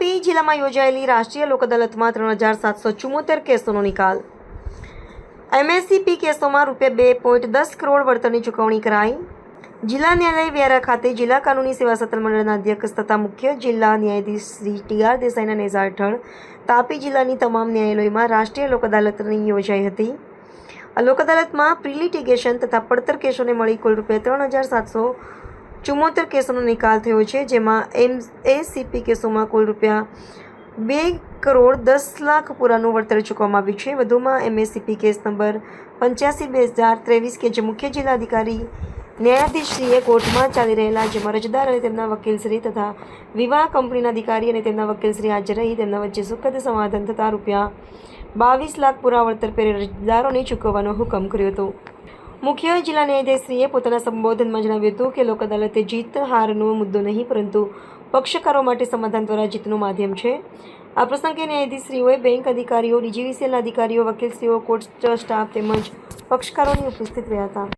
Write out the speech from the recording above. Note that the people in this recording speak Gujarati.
તાપી જિલ્લામાં યોજાયેલી રાષ્ટ્રીય લોક અદાલતમાં ત્રણ હજાર સાતસો ચુમ્મોતેર કેસોનો નિકાલ. એમએસસીપી કેસોમાં રૂપિયા બે પોઈન્ટ દસ કરોડ વળતરની ચૂકવણી કરાઈ. જિલ્લા ન્યાયાલય વ્યારા ખાતે જિલ્લા કાનૂની સેવા સત્તર મંડળના અધ્યક્ષ તથા મુખ્ય જિલ્લા ન્યાયાધીશ શ્રી ટી આર દેસાઈના નેજા હેઠળ તાપી જિલ્લાની તમામ ન્યાયાલયોમાં રાષ્ટ્રીય લોક અદાલતની યોજાઈ હતી. આ લોક અદાલતમાં પ્રિલિટિગેશન તથા પડતર કેસોને મળી કુલ રૂપિયા ત્રણ હજાર સાતસો ચુમ્મોતેર કેસોનો નિકાલ થયો છે, જેમાં એમ, એસીપી કેસોમાં કુલ રૂપિયા બે કરોડ દસ લાખ પુરાનું વળતર ચૂકવવામાં આવ્યું છે. વધુમાં એમએસીપી કેસ નંબર પંચ્યાસી બે હજાર ત્રેવીસ કે જે મુખ્ય જિલ્લા અધિકારી ન્યાયાધીશશ્રીએ કોર્ટમાં ચાલી રહેલા, જેમાં રજદાર અને તેમના વકીલશ્રી તથા વિવાહ કંપનીના અધિકારી અને તેમના વકીલશ્રી હાજર રહી. તેમના વચ્ચે સુખદ સમાધાન થતાં રૂપિયા બાવીસ લાખ પુરા વળતર પેરે રજદારોને ચૂકવવાનો હુકમ કર્યો હતો. મુખ્ય જિલ્લા ન્યાયાધીશશ્રીએ પોતાના સંબોધનમાં જણાવ્યું હતું કે લોક અદાલતે જીત હારનો મુદ્દો નહીં, પરંતુ પક્ષકારો માટે સમાધાન દ્વારા જીતનું માધ્યમ છે. આ પ્રસંગે ન્યાયાધીશશ્રીઓએ બેંક અધિકારીઓ, ડીજીવીસીએલના અધિકારીઓ, વકીલશ્રીઓ, કોર્ટ સ્ટાફ તેમજ પક્ષકારોની ઉપસ્થિત રહ્યા હતા.